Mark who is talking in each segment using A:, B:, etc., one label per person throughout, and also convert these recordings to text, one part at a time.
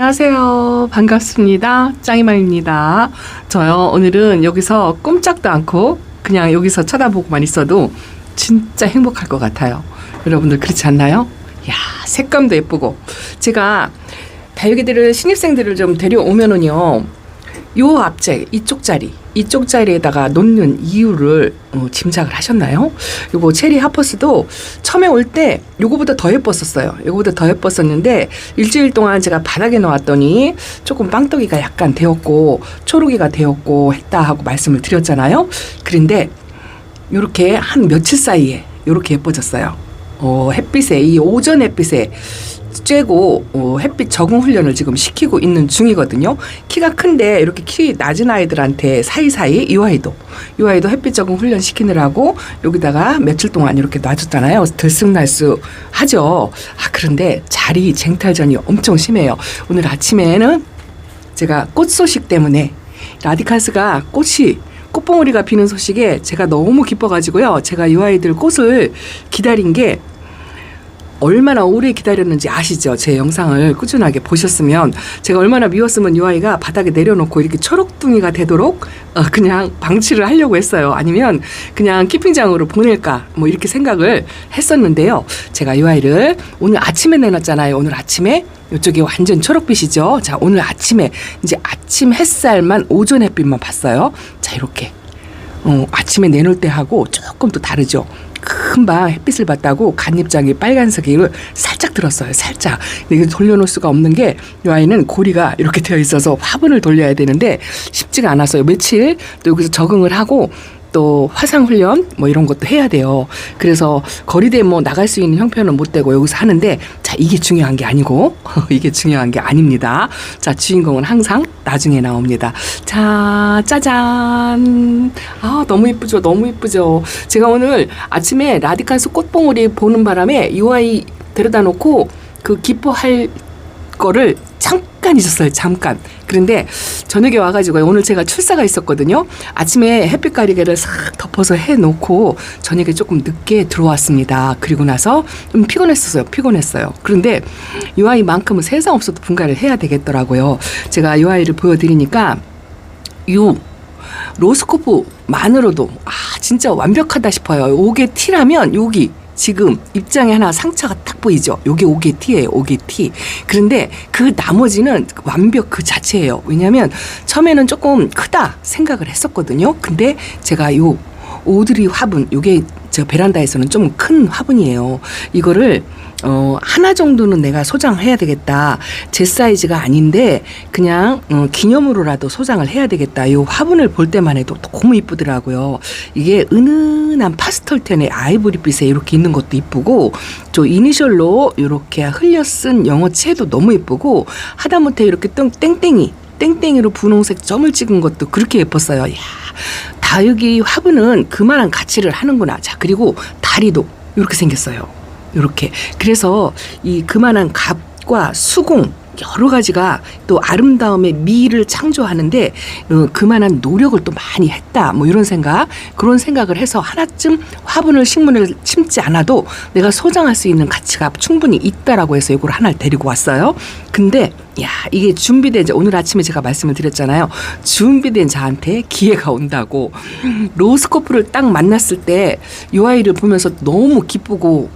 A: 안녕하세요. 반갑습니다. 짱이맘입니다. 저요, 오늘은 여기서 꼼짝도 않고 그냥 여기서 쳐다보고만 있어도 진짜 행복할 것 같아요. 여러분들 그렇지 않나요? 야 색감도 예쁘고. 제가 다육이들을, 신입생들을 좀 데려오면은요, 요 앞자리, 이쪽 자리, 이쪽 자리에다가 놓는 이유를 어, 짐작을 하셨나요? 요거 체리 하퍼스도 처음에 올 때 요거보다 더 예뻤었어요. 요거보다 더 예뻤었는데 일주일 동안 제가 바닥에 놓았더니 조금 빵떡이가 약간 되었고 초록이가 되었고 했다 하고 말씀을 드렸잖아요. 그런데 요렇게 한 며칠 사이에 요렇게 예뻐졌어요. 어, 햇빛에 이 오전 햇빛에 쬐고 어, 햇빛 적응 훈련을 지금 시키고 있는 중이거든요. 키가 큰데 이렇게 키 낮은 아이들한테 사이사이 이 아이도 이 아이도 햇빛 적응 훈련 시키느라고 여기다가 며칠 동안 이렇게 놔줬잖아요. 들쑥날쑥 하죠. 아 그런데 자리 쟁탈전이 엄청 심해요. 오늘 아침에는 제가 꽃 소식 때문에 라디칼스가 꽃이 꽃봉오리가 피는 소식에 제가 너무 기뻐가지고요. 제가 이 아이들 꽃을 기다린 게 얼마나 오래 기다렸는지 아시죠? 제 영상을 꾸준하게 보셨으면 제가 얼마나 미웠으면 이 아이가 바닥에 내려놓고 이렇게 초록둥이가 되도록 어, 그냥 방치를 하려고 했어요. 아니면 그냥 키핑장으로 보낼까 뭐 이렇게 생각을 했었는데요. 제가 이 아이를 오늘 아침에 내놨잖아요. 오늘 아침에 이쪽이 완전 초록빛이죠. 자 오늘 아침에 이제 아침 햇살만 오전 햇빛만 봤어요. 자 이렇게 어, 아침에 내놓을 때 하고 조금 또 다르죠. 금방 햇빛을 받다고 간입장이 빨간색을 살짝 들었어요. 살짝. 이거 돌려놓을 수가 없는 게 이 아이는 고리가 이렇게 되어 있어서 화분을 돌려야 되는데 쉽지가 않았어요. 며칠 또 여기서 적응을 하고 또 화상 훈련 뭐 이런 것도 해야 돼요. 그래서 거리대 뭐 나갈 수 있는 형편은 못 되고 여기서 하는데 자 이게 중요한 게 아니고 이게 중요한 게 아닙니다. 자 주인공은 항상 나중에 나옵니다. 자 짜잔 아 너무 이쁘죠 너무 이쁘죠. 제가 오늘 아침에 라디칸스 꽃봉오리 보는 바람에 이 아이 데려다 놓고 그 기뻐할 거를 잠깐 있었어요. 잠깐. 그런데 저녁에 와가지고 오늘 제가 출사가 있었거든요. 아침에 햇빛 가리개를 싹 덮어서 해놓고 저녁에 조금 늦게 들어왔습니다. 그리고 나서 좀 피곤했었어요. 피곤했어요. 그런데 이 아이만큼은 세상 없어도 분가를 해야 되겠더라고요. 제가 이 아이를 보여드리니까 요 로스코프만으로도 아 진짜 완벽하다 싶어요. 오게 티라면 여기 지금 입장에 하나 상처가 딱 보이죠. 요게 오게 티예요. 오게 티. 그런데 그 나머지는 완벽 그 자체예요. 왜냐하면 처음에는 조금 크다 생각을 했었거든요. 근데 제가 요 오드리 화분 요게 저 베란다에서는 좀 큰 화분이에요. 이거를 어, 하나 정도는 내가 소장해야 되겠다. 제 사이즈가 아닌데 그냥 어, 기념으로라도 소장을 해야 되겠다. 이 화분을 볼 때만 해도 너무 이쁘더라고요. 이게 은은한 파스텔 톤의 아이보리빛에 이렇게 있는 것도 이쁘고 저 이니셜로 이렇게 흘려 쓴 영어체도 너무 이쁘고 하다못해 이렇게 땡- 땡땡이 땡땡이로 분홍색 점을 찍은 것도 그렇게 예뻤어요. 야, 다육이 화분은 그만한 가치를 하는구나. 자, 그리고 다리도 이렇게 생겼어요. 이렇게. 그래서 이 그만한 값과 수공 여러 가지가 또 아름다움의 미를 창조하는데 어, 그만한 노력을 또 많이 했다 뭐 이런 생각 그런 생각을 해서 하나쯤 화분을 식물을 심지 않아도 내가 소장할 수 있는 가치가 충분히 있다라고 해서 이걸 하나를 데리고 왔어요 근데 야 이게 준비된 이제 오늘 아침에 제가 말씀을 드렸잖아요. 준비된 자한테 기회가 온다고. 로스코프를 딱 만났을 때 이 아이를 보면서 너무 기쁘고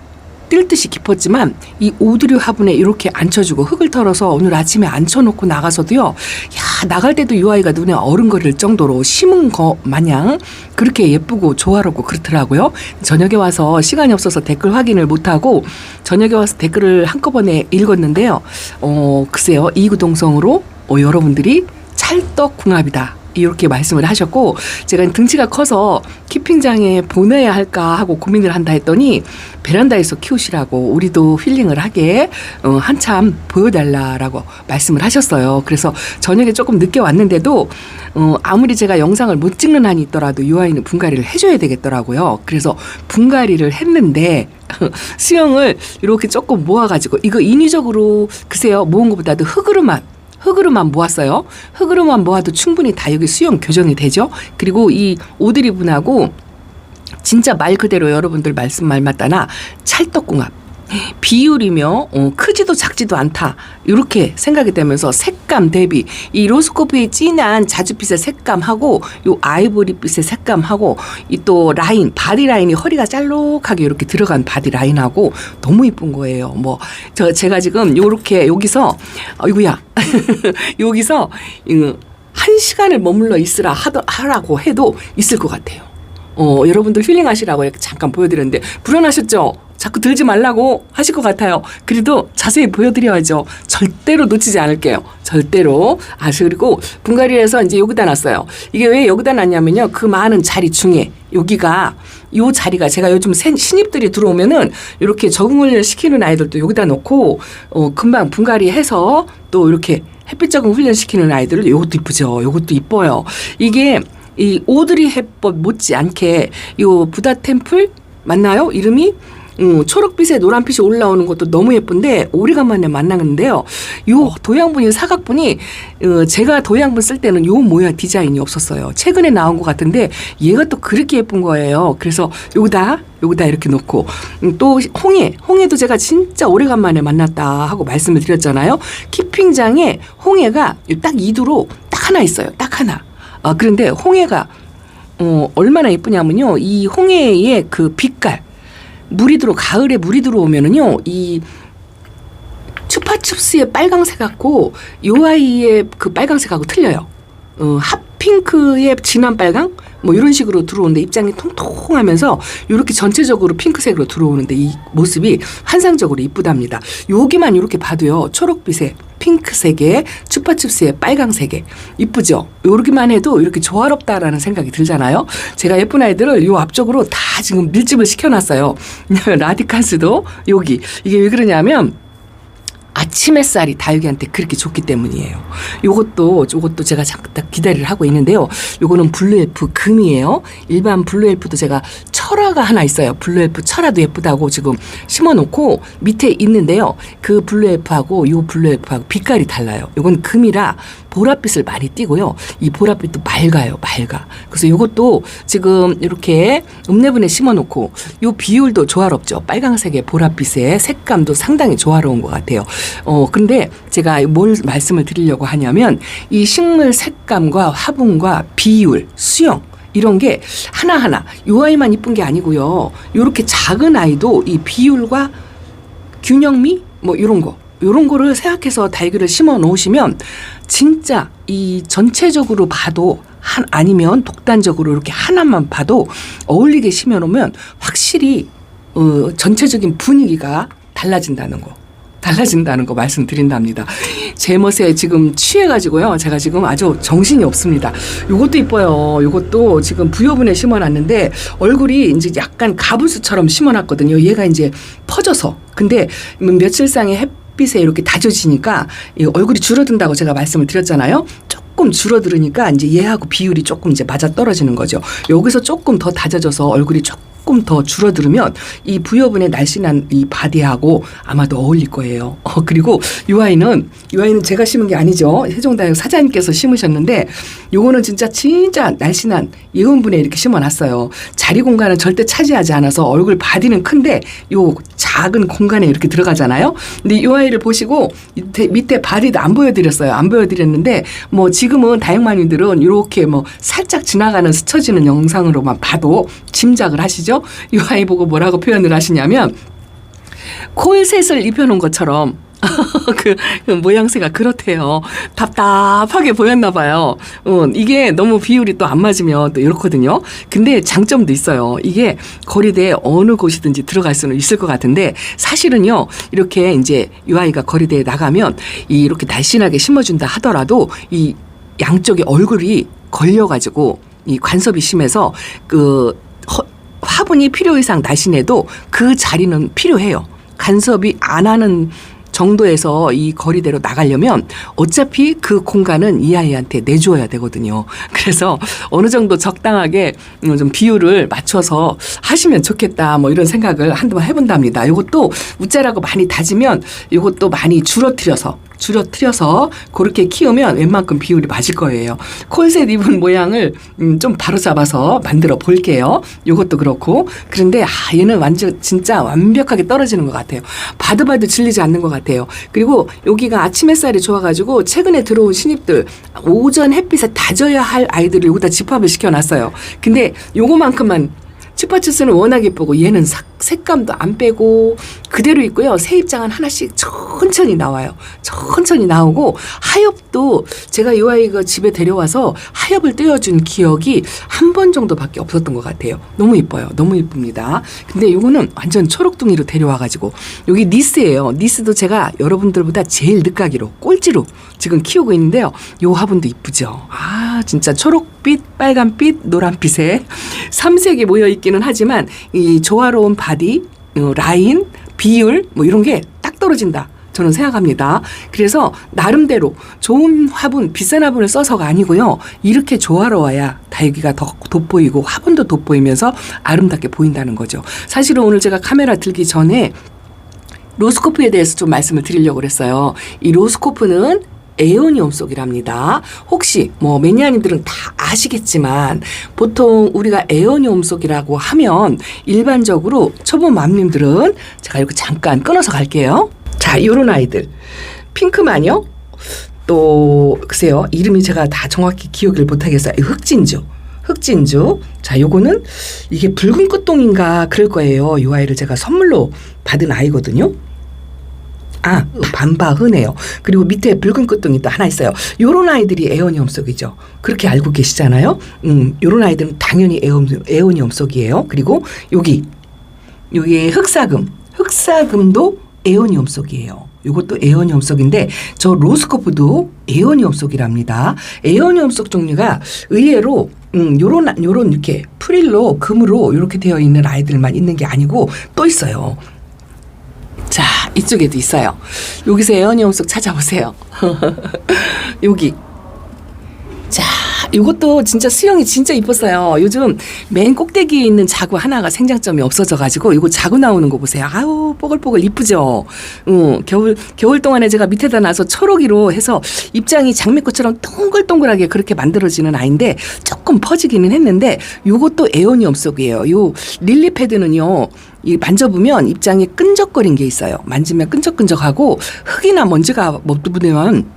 A: 뛸 듯이 깊었지만 이 오드리 화분에 이렇게 앉혀주고 흙을 털어서 오늘 아침에 앉혀놓고 나가서도요. 야 나갈 때도 이 아이가 눈에 어른거릴 정도로 심은 거 마냥 그렇게 예쁘고 조화롭고 그렇더라고요. 저녁에 와서 시간이 없어서 댓글 확인을 못하고 저녁에 와서 댓글을 한꺼번에 읽었는데요. 어 글쎄요 이구동성으로 어, 여러분들이 찰떡궁합이다. 이렇게 말씀을 하셨고 제가 등치가 커서 키핑장에 보내야 할까 하고 고민을 한다 했더니 베란다에서 키우시라고 우리도 힐링을 하게 어, 한참 보여달라라고 말씀을 하셨어요. 그래서 저녁에 조금 늦게 왔는데도 어, 아무리 제가 영상을 못 찍는 한이 있더라도 이 아이는 분갈이를 해줘야 되겠더라고요. 그래서 분갈이를 했는데 수영을 이렇게 조금 모아가지고 이거 인위적으로 글쎄요 모은 것보다도 흙으로만 흙으로만 모았어요. 흙으로만 모아도 충분히 다 여기 수영 교정이 되죠. 그리고 이 오드리 분하고 진짜 말 그대로 여러분들 말씀 말 맞다나 찰떡궁합. 비율이며 어, 크지도 작지도 않다 이렇게 생각이 되면서 색감 대비 이 로스코프의 진한 자주빛의 색감하고 요 아이보리빛의 색감하고 이 또 라인 바디 라인이 허리가 짤록하게 이렇게 들어간 바디 라인하고 너무 이쁜 거예요. 뭐 저 제가 지금 요렇게 여기서 어이구야 여기서 이, 한 시간을 머물러 있으라 하더, 하라고 해도 있을 것 같아요. 어, 여러분들 힐링하시라고 잠깐 보여드렸는데 불안하셨죠? 자꾸 들지 말라고 하실 것 같아요. 그래도 자세히 보여드려야죠. 절대로 놓치지 않을게요. 절대로. 아, 그리고 분갈이에서 이제 여기다 놨어요. 이게 왜 여기다 놨냐면요. 그 많은 자리 중에 여기가 요 자리가 제가 요즘 새- 신입들이 들어오면은 이렇게 적응을 시키는 아이들도 여기다 놓고 어, 금방 분갈이 해서 또 이렇게 햇빛 적응 훈련 시키는 아이들을 요것도 이쁘죠. 요것도 이뻐요. 이게 이 오드리 햇법 못지않게 요 부다 템플 맞나요? 이름이 음, 초록빛에 노란빛이 올라오는 것도 너무 예쁜데 오래간만에 만나는데요. 요 도양분이 사각분이 어, 제가 도양분 쓸 때는 요 모양 디자인이 없었어요. 최근에 나온 것 같은데 얘가 또 그렇게 예쁜 거예요. 그래서 여기다 여기다 이렇게 놓고 음, 또 홍해 홍해도 제가 진짜 오래간만에 만났다 하고 말씀을 드렸잖아요. 키핑장에 홍해가 딱 이두로 딱 하나 있어요. 딱 하나. 아, 그런데 홍해가 어, 얼마나 예쁘냐면요. 이 홍해의 그 빛깔 물이 들어 가을에 물이 들어오면은요. 이 추파춥스의 빨강색 같고 요 아이의 그 빨강색하고 틀려요. 어, 핫핑크의 진한 빨강 뭐 이런 식으로 들어오는데 입장이 통통하면서 이렇게 전체적으로 핑크색으로 들어오는데 이 모습이 환상적으로 이쁘답니다. 여기만 이렇게 봐도요 초록빛에 핑크색에 추파춥스의 빨강색에 이쁘죠. 요렇게만 해도 이렇게 조화롭다라는 생각이 들잖아요. 제가 예쁜 아이들을 요 앞쪽으로 다 지금 밀집을 시켜놨어요. 라디칸스도 여기 이게 왜 그러냐면 아침 햇살이 다육이한테 그렇게 좋기 때문이에요. 요것도 요것도 제가 잠깐 기다리를 하고 있는데요. 요거는 블루 엘프 금이에요. 일반 블루 엘프도 제가 철화가 하나 있어요. 블루엘프 철화도 예쁘다고 지금 심어놓고 밑에 있는데요. 그 블루엘프하고 요 블루엘프하고 빛깔이 달라요. 요건 금이라 보랏빛을 많이 띠고요. 이 보랏빛도 맑아요. 맑아. 그래서 요것도 지금 이렇게 읍내분에 심어놓고 요 비율도 조화롭죠. 빨강색의 보랏빛의 색감도 상당히 조화로운 것 같아요. 어, 근데 제가 뭘 말씀을 드리려고 하냐면 이 식물 색감과 화분과 비율, 수영, 이런 게 하나하나 요 아이만 이쁜 게 아니고요. 요렇게 작은 아이도 이 비율과 균형미 뭐 이런 거 요런 거를 생각해서 달걀을 심어 놓으시면 진짜 이 전체적으로 봐도 한 아니면 독단적으로 이렇게 하나만 봐도 어울리게 심어 놓으면 확실히 어 전체적인 분위기가 달라진다는 거. 달라진다는 거 말씀드린답니다. 제 멋에 지금 취해가지고요. 제가 지금 아주 정신이 없습니다. 요것도 이뻐요. 요것도 지금 부여분에 심어놨는데 얼굴이 이제 약간 가부수처럼 심어놨거든요. 얘가 이제 퍼져서. 근데 며칠상의 햇빛에 이렇게 다져지니까 이 얼굴이 줄어든다고 제가 말씀을 드렸잖아요. 조금 줄어들으니까 이제 얘하고 비율이 조금 이제 맞아 떨어지는 거죠. 여기서 조금 더 다져져서 얼굴이 조금 더 줄어들으면 이 부여분의 날씬한 이 바디하고 아마도 어울릴 거예요. 어, 그리고 이 아이는 이 아이는 제가 심은 게 아니죠. 세종다육 사장님께서 심으셨는데 요거는 진짜 진짜 날씬한 예원분에 이렇게 심어놨어요. 자리 공간은 절대 차지하지 않아서 얼굴 바디는 큰데 요 작은 공간에 이렇게 들어가잖아요. 근데 이 아이를 보시고 밑에, 밑에 바디도 안 보여드렸어요. 안 보여드렸는데 뭐 지금은 다육마님들은 이렇게 뭐 살짝 지나가는 스쳐지는 영상으로만 봐도 짐작을 하시죠. 이 아이 보고 뭐라고 표현을 하시냐면 코일셋을 입혀놓은 것처럼 그, 그 모양새가 그렇대요. 답답하게 보였나 봐요. 어, 이게 너무 비율이 또 안 맞으면 또 이렇거든요. 근데 장점도 있어요. 이게 거리대에 어느 곳이든지 들어갈 수는 있을 것 같은데 사실은요. 이렇게 이제 이 아이가 거리대에 나가면 이 이렇게 날씬하게 심어준다 하더라도 이 양쪽에 얼굴이 걸려가지고 이 관섭이 심해서 그 허- 화분이 필요 이상 날씬해도 그 자리는 필요해요. 간섭이 안 하는 정도에서 이 거리대로 나가려면 어차피 그 공간은 이 아이한테 내줘야 되거든요. 그래서 어느 정도 적당하게 음, 좀 비율을 맞춰서 하시면 좋겠다. 뭐 이런 생각을 한번 해본답니다. 이것도 우짜라고 많이 다지면 이것도 많이 줄어들여서 줄여트려서 그렇게 키우면 웬만큼 비율이 맞을 거예요. 콜셋 입은 모양을 음, 좀 바로잡아서 만들어 볼게요. 요것도 그렇고 그런데 아 얘는 완전 진짜 완벽하게 떨어지는 것 같아요. 봐도 봐도 질리지 않는 것 같아요. 그리고 여기가 아침 햇살이 좋아가지고 최근에 들어온 신입들 오전 햇빛에 다져야 할 아이들을 여기다 집합을 시켜놨어요. 근데 요거만큼만 치파츠스는 워낙 예쁘고 얘는 sắc, 색감도 안 빼고 그대로 있고요. 새 입장은 하나씩 천천히 나와요. 천천히 나오고 하엽도 제가 이 아이가 집에 데려와서 하엽을 떼어준 기억이 한 번 정도밖에 없었던 것 같아요. 너무 예뻐요. 너무 예쁩니다. 근데 이거는 완전 초록둥이로 데려와가지고 여기 니스예요. 니스도 제가 여러분들보다 제일 늦가기로 꼴찌로 지금 키우고 있는데요. 요 화분도 이쁘죠. 아 진짜 초록빛, 빨간빛, 노란빛에 삼색이 모여 있기는 하지만 이 조화로운 바 디, 어, 라인, 비율 뭐 이런 게 딱 떨어진다. 저는 생각합니다. 그래서 나름대로 좋은 화분, 비싼 화분을 써서가 아니고요. 이렇게 조화로워야 다육이가 더 돋보이고 화분도 돋보이면서 아름답게 보인다는 거죠. 사실은 오늘 제가 카메라 들기 전에 로스코프에 대해서 좀 말씀을 드리려고 그랬어요. 이 로스코프는 에오니움 속이랍니다. 혹시 뭐 매니아님들은 다 아시겠지만 보통 우리가 에오니움 속이라고 하면 일반적으로 초보 맘님들은 제가 이렇게 잠깐 끊어서 갈게요. 자, 요런 아이들. 핑크 마녀 또 글쎄요. 이름이 제가 다 정확히 기억을 못 하겠어요. 흑진주. 흑진주. 자, 요거는 이게 붉은 끝동인가 그럴 거예요. 요 아이를 제가 선물로 받은 아이거든요. 아, 반바흐네요. 그리고 밑에 붉은 끝둥이 또 하나 있어요. 요런 아이들이 에어니엄 속이죠. 그렇게 알고 계시잖아요. 음, 요런 아이들은 당연히 에어, 에어니엄 속이에요. 그리고 여기, 여기 흑사금. 흑사금도 에어니엄 속이에요. 요것도 에어니엄 속인데 저 로스코프도 에어니엄 속이랍니다. 에어니엄 속 종류가 의외로 음, 요런 요런 이렇게 프릴로 금으로 이렇게 되어 있는 아이들만 있는 게 아니고 또 있어요. 자, 이쪽에도 있어요. 여기서 에어니엄 속 찾아보세요. 여기. 자, 이것도 진짜 수영이 진짜 이뻤어요. 요즘 맨 꼭대기에 있는 자구 하나가 생장점이 없어져가지고 이거 자구 나오는 거 보세요. 아우 뽀글뽀글 이쁘죠. 어, 겨울 겨울 동안에 제가 밑에다 놔서 초록이로 해서 입장이 장미꽃처럼 동글동글하게 그렇게 만들어지는 아이인데 조금 퍼지기는 했는데 요것도 에어니엄 속이에요. 요 릴리 패드는요. 이 만져보면 입장이 끈적거린 게 있어요. 만지면 끈적끈적하고 흙이나 먼지가 묻으면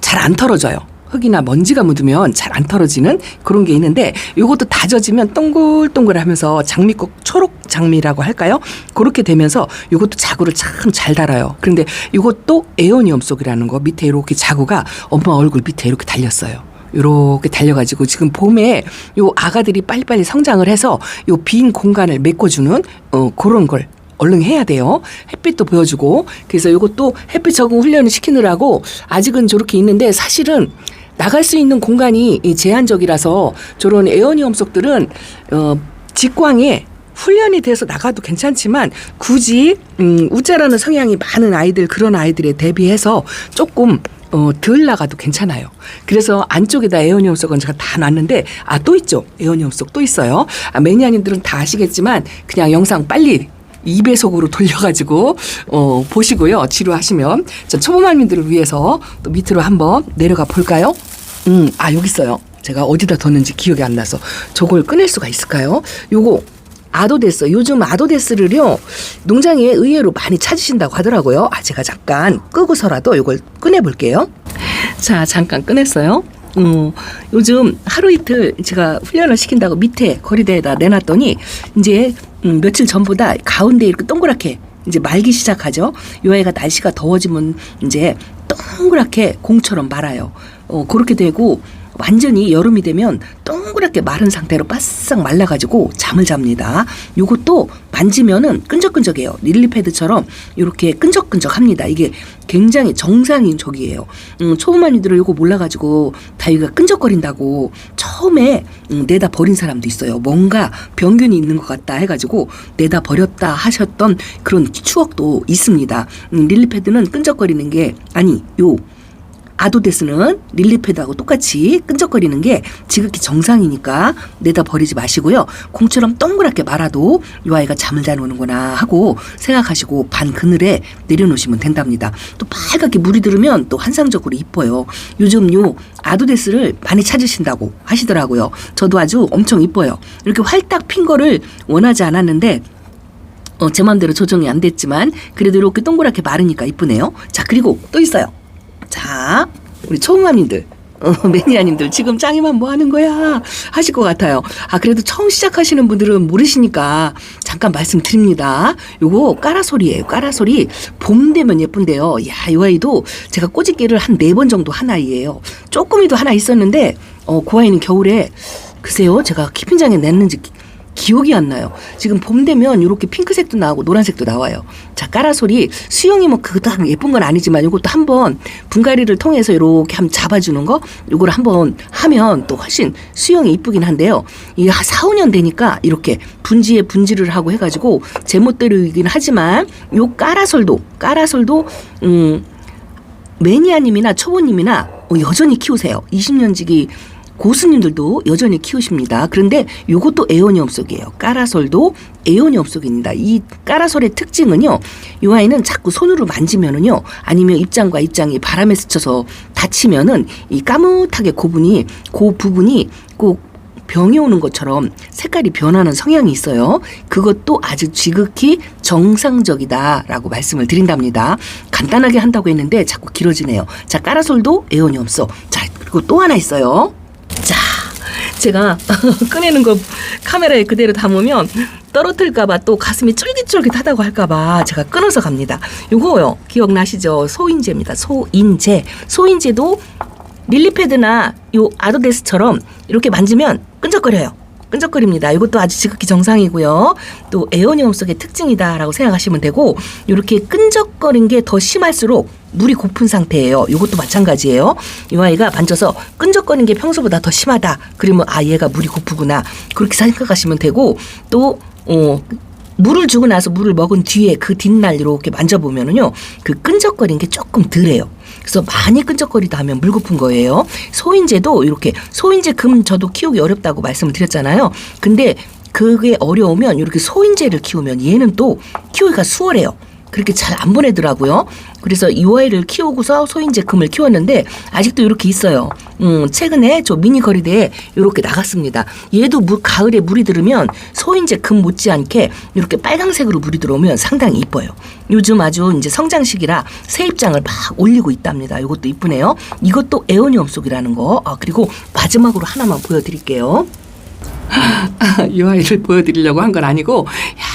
A: 잘 안 털어져요. 흙이나 먼지가 묻으면 잘 안 털어지는 그런 게 있는데 요것도 다져지면 동글동글하면서 장미꽃 초록 장미라고 할까요? 그렇게 되면서 요것도 자구를 참 잘 달아요. 그런데 요것도 에어니엄 속이라는 거 밑에 이렇게 자구가 엄마 얼굴 밑에 이렇게 달렸어요. 요렇게 달려가지고 지금 봄에 요 아가들이 빨리빨리 성장을 해서 요 빈 공간을 메꿔주는 어 그런 걸 얼른 해야 돼요. 햇빛도 보여주고 그래서 요것도 햇빛 적응 훈련을 시키느라고 아직은 저렇게 있는데 사실은 나갈 수 있는 공간이 이 제한적이라서 저런 에어니엄 속들은 어 직광에 훈련이 돼서 나가도 괜찮지만 굳이 음 우짜라는 성향이 많은 아이들 그런 아이들에 대비해서 조금 어, 덜 나가도 괜찮아요. 그래서 안쪽에다 에어니엄 속은 제가 다 놨는데, 아, 또 있죠. 에어니엄 속또 있어요. 아, 매니아님들은 다 아시겠지만, 그냥 영상 빨리 2배속으로 돌려가지고, 어, 보시고요. 지루하시면. 자, 초보만민들을 위해서 또 밑으로 한번 내려가 볼까요? 음, 아, 여기 있어요. 제가 어디다 뒀는지 기억이 안 나서. 저걸 꺼낼 수가 있을까요? 요거, 아도데스 요즘 아도데스를요 농장에 의외로 많이 찾으신다고 하더라고요. 아 제가 잠깐 끄고서라도 이걸 꺼내 볼게요. 자 잠깐 꺼냈어요. 어, 요즘 하루 이틀 제가 훈련을 시킨다고 밑에 거리대에다 내놨더니 이제 음, 며칠 전보다 가운데 이렇게 동그랗게 이제 말기 시작하죠. 요 애가 날씨가 더워지면 이제 동그랗게 공처럼 말아요. 어, 그렇게 되고 완전히 여름이 되면 동그랗게 마른 상태로 바싹 말라가지고 잠을 잡니다. 요것도 만지면은 끈적끈적해요. 릴리패드처럼 이렇게 끈적끈적합니다. 이게 굉장히 정상인 적이에요. 음, 초보만이들은 요거 몰라가지고 다이가 끈적거린다고 처음에 음, 내다 버린 사람도 있어요. 뭔가 병균이 있는 것 같다 해가지고 내다 버렸다 하셨던 그런 추억도 있습니다. 음, 릴리패드는 끈적거리는 게 아니 요
B: 아도데스는 릴리패드하고 똑같이 끈적거리는 게 지극히 정상이니까 내다 버리지 마시고요. 공처럼 동그랗게 말아도 이 아이가 잠을 잘 오는구나 하고 생각하시고 반 그늘에 내려놓으시면 된답니다. 또 빨갛게 물이 들으면 또 환상적으로 이뻐요. 요즘 요 아도데스를 많이 찾으신다고 하시더라고요. 저도 아주 엄청 이뻐요. 이렇게 활딱 핀 거를 원하지 않았는데 어, 제 마음대로 조정이 안 됐지만 그래도 이렇게 동그랗게 마르니까 이쁘네요. 자 그리고 또 있어요. 자 우리 초음맘님들 어, 매니아님들 지금 짱이만 뭐 하는 거야 하실 것 같아요. 아 그래도 처음 시작하시는 분들은 모르시니까 잠깐 말씀드립니다. 요거 까라솔이에요. 까라솔이 봄 되면 예쁜데요. 야, 이 아이도 제가 꼬집기를 한 네 번 정도 한 아이예요. 조금이도 하나 있었는데 어, 그 아이는 겨울에 글쎄요 제가 키핀장에 냈는지 기- 기억이 안 나요. 지금 봄 되면 이렇게 핑크색도 나오고 노란색도 나와요. 자, 까라솔이 수영이 뭐 그닥 예쁜 건 아니지만 이것도 한번 분갈이를 통해서 이렇게 한번 잡아주는 거 요거를 한번 하면 또 훨씬 수영이 이쁘긴 한데요. 한 4, 5년 되니까 이렇게 분지에 분지를 하고 해가지고 제멋대로이긴 하지만 요 까라솔도 까라솔도 음 매니아님이나 초보님이나 어, 여전히 키우세요. 20년 지기 고수님들도 여전히 키우십니다. 그런데 이것도 에오니엄 속이에요. 까라솔도 에오니엄 속입니다. 이 까라솔의 특징은요. 이 아이는 자꾸 손으로 만지면은요. 아니면 입장과 입장이 바람에 스쳐서 다치면은 이 까뭇하게 고분이 그 부분이 꼭 병이 오는 것처럼 색깔이 변하는 성향이 있어요. 그것도 아주 지극히 정상적이다라고 말씀을 드린답니다. 간단하게 한다고 했는데 자꾸 길어지네요. 자, 까라솔도 애원이 없어. 자, 그리고 또 하나 있어요. 자, 제가 꺼내는 거 카메라에 그대로 담으면 떨어뜨릴까봐 또 가슴이 쫄깃쫄깃하다고 할까봐 제가 끊어서 갑니다. 요거요 기억나시죠? 소인제입니다. 소인제. 소인제도 릴리패드나 요 아도데스처럼 이렇게 만지면 끈적거려요. 끈적거립니다. 이것도 아주 지극히 정상이고요. 또 에어니움 속의 특징이다라고 생각하시면 되고 이렇게 끈적거린 게 더 심할수록 물이 고픈 상태예요. 이것도 마찬가지예요. 이 아이가 만져서 끈적거리는 게 평소보다 더 심하다. 그러면 아 얘가 물이 고프구나. 그렇게 생각하시면 되고 또 어, 물을 주고 나서 물을 먹은 뒤에 그 뒷날 이렇게 만져보면은요 그 끈적거린 게 조금 덜해요. 그래서 많이 끈적거리다 하면 물 고픈 거예요. 소인제도 이렇게 소인제 금 저도 키우기 어렵다고 말씀을 드렸잖아요. 근데 그게 어려우면 이렇게 소인제를 키우면 얘는 또 키우기가 수월해요. 그렇게 잘 안 보내더라고요. 그래서 이 아이를 키우고서 소인제 금을 키웠는데 아직도 이렇게 있어요. 음, 최근에 저 미니 거리대에 이렇게 나갔습니다. 얘도 물, 가을에 물이 들으면 소인제 금 못지않게 이렇게 빨강색으로 물이 들어오면 상당히 이뻐요. 요즘 아주 이제 성장 시기라 새 입장을 막 올리고 있답니다. 이것도 이쁘네요. 이것도 에오니엄 속이라는 거. 아, 그리고 마지막으로 하나만 보여드릴게요.
A: 이 아이를 보여드리려고 한 건 아니고,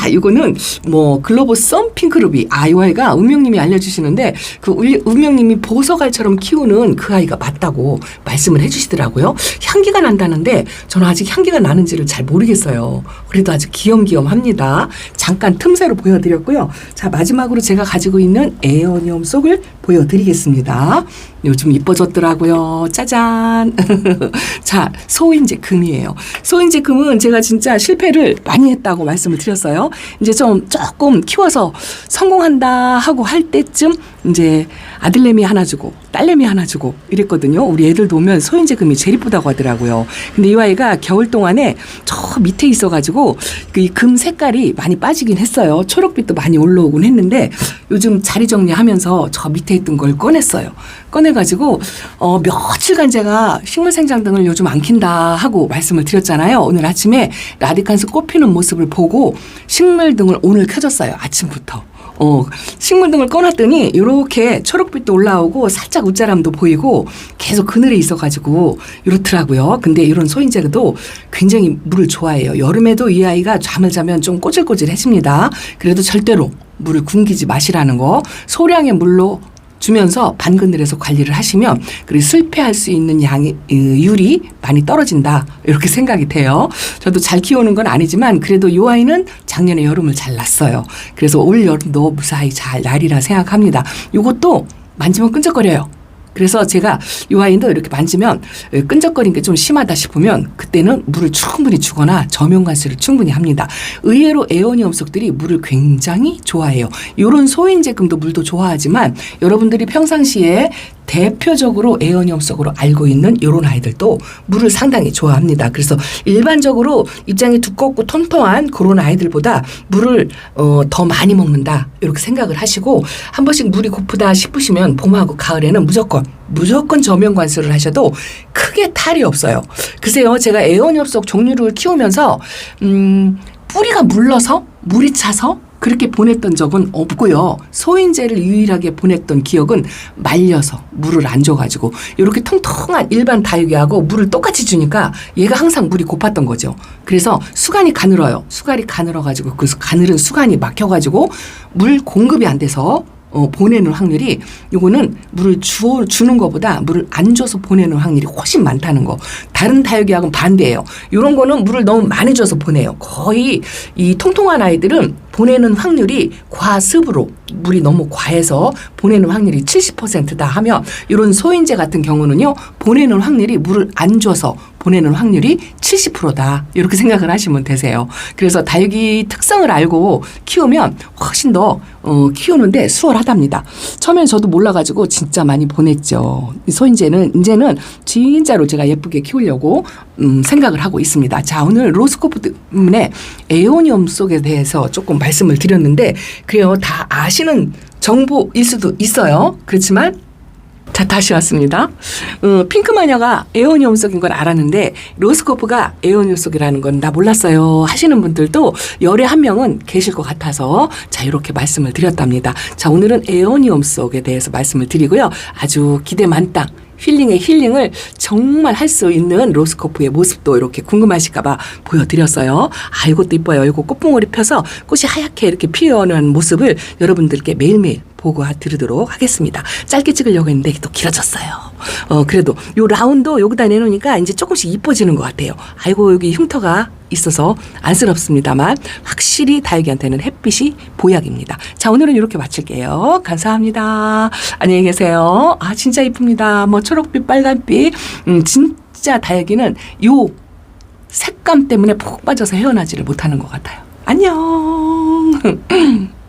A: 야, 이거는 뭐 글로벌 썬 핑크루비. 아, 이 아이가 운명님이 알려주시는데, 그 울- 운명님이 보석알처럼 키우는 그 아이가 맞다고 말씀을 해주시더라고요. 향기가 난다는데, 저는 아직 향기가 나는지를 잘 모르겠어요. 그래도 아주 귀염귀염 합니다. 잠깐 틈새로 보여드렸고요. 자, 마지막으로 제가 가지고 있는 에어니엄 속을 보여드리겠습니다. 요즘 이뻐졌더라고요. 짜잔. 자, 소인제 금이에요. 소인제 금은 제가 진짜 실패를 많이 했다고 말씀을 드렸어요. 이제 좀 조금 키워서 성공한다 하고 할 때쯤 이제 아들내미 하나 주고 딸내미 하나 주고 이랬거든요. 우리 애들도 오면 소인제 금이 제일 이쁘다고 하더라고요. 근데 이 아이가 겨울 동안에 저 밑에 있어가지고 그 금 색깔이 많이 빠지긴 했어요. 초록빛도 많이 올라오곤 했는데 요즘 자리 정리하면서 저 밑에 있던 걸 꺼냈어요. 꺼내가지고 어, 며칠간 제가 식물 생장 등을 요즘 안 킨다 하고 말씀을 드렸잖아요. 오늘 아침에 라디칸스 꽃피는 모습을 보고 식물 등을 오늘 켜줬어요. 아침부터. 어, 식물 등을 꺼놨더니 이렇게 초록빛도 올라오고 살짝 웃자람도 보이고 계속 그늘에 있어가지고 이렇더라고요. 근데 이런 소인제도 굉장히 물을 좋아해요. 여름에도 이 아이가 잠을 자면 좀 꼬질꼬질해집니다. 그래도 절대로 물을 굶기지 마시라는 거 소량의 물로 주면서 반그늘에서 관리를 하시면 그리고 실패할 수 있는 양이 율이 많이 떨어진다 이렇게 생각이 돼요. 저도 잘 키우는 건 아니지만 그래도 이 아이는 작년에 여름을 잘 났어요. 그래서 올 여름도 무사히 잘 날이라 생각합니다. 이것도 만지면 끈적거려요. 그래서 제가 이 아이도 이렇게 만지면 끈적거린 게좀 심하다 싶으면 그때는 물을 충분히 주거나 저면관수를 충분히 합니다. 의외로 에어니엄 속들이 물을 굉장히 좋아해요. 이런 소인제금도 물도 좋아하지만 여러분들이 평상시에 대표적으로 애언염 속으로 알고 있는 이런 아이들도 물을 상당히 좋아합니다. 그래서 일반적으로 입장이 두껍고 통통한 그런 아이들보다 물을 어, 더 많이 먹는다 이렇게 생각을 하시고 한 번씩 물이 고프다 싶으시면 봄하고 가을에는 무조건 무조건 저면 관수를 하셔도 크게 탈이 없어요. 글쎄요, 제가 속 종류를 키우면서 음, 뿌리가 물러서 물이 차서 그렇게 보냈던 적은 없고요. 소인제를 유일하게 보냈던 기억은 말려서 물을 안 줘가지고 이렇게 통통한 일반 다육이하고 물을 똑같이 주니까 얘가 항상 물이 고팠던 거죠. 그래서 수간이 가늘어요. 수간이 가늘어가지고 그 가늘은 수간이 막혀가지고 물 공급이 안 돼서 어, 보내는 확률이 요거는 물을 주, 주는 것보다 물을 안 줘서 보내는 확률이 훨씬 많다는 거. 다른 다육이하고는 반대예요. 요런 거는 물을 너무 많이 줘서 보내요. 거의 이 통통한 아이들은 보내는 확률이 과습으로 물이 너무 과해서 보내는 확률이 70%다 하면 이런 소인제 같은 경우는요 보내는 확률이 물을 안 줘서 보내는 확률이 70%다 이렇게 생각을 하시면 되세요. 그래서 다육이 특성을 알고 키우면 훨씬 더 어, 키우는데 수월하답니다. 처음엔 저도 몰라가지고 진짜 많이 보냈죠. 이 소인제는 이제는 진짜로 제가 예쁘게 키우려고 음, 생각을 하고 있습니다. 자 오늘 로스코프 때문에 에오니엄 속에 대해서 조금 말씀을 드렸는데 그래요 다 아시 는 정보일 수도 있어요. 그렇지만 자, 다시 왔습니다. 어, 핑크 마녀가 에오니엄 속인 걸 알았는데, 로스코프가 에오니엄 속이라는 건 나 몰랐어요. 하시는 분들도 열에 한 명은 계실 것 같아서, 자, 이렇게 말씀을 드렸답니다. 자, 오늘은 에오니엄 속에 대해서 말씀을 드리고요. 아주 기대 만땅. 힐링의 힐링을 정말 할 수 있는 로스코프의 모습도 이렇게 궁금하실까봐 보여드렸어요. 아, 이것도 이뻐요. 이거 꽃봉오리 펴서 꽃이 하얗게 이렇게 피어오는 모습을 여러분들께 매일매일 보고 드리도록 하겠습니다. 짧게 찍으려고 했는데 또 길어졌어요. 어, 그래도 요 라운드 여기다 내놓으니까 이제 조금씩 이뻐지는 것 같아요. 아이고, 여기 흉터가 있어서 안쓰럽습니다만 확실히 다육이한테는 햇빛이 보약입니다. 자, 오늘은 이렇게 마칠게요. 감사합니다. 안녕히 계세요. 아, 진짜 이쁩니다. 뭐 초록빛, 빨간빛. 음, 진짜 다육이는 요 색감 때문에 푹 빠져서 헤어나지를 못하는 것 같아요. 안녕.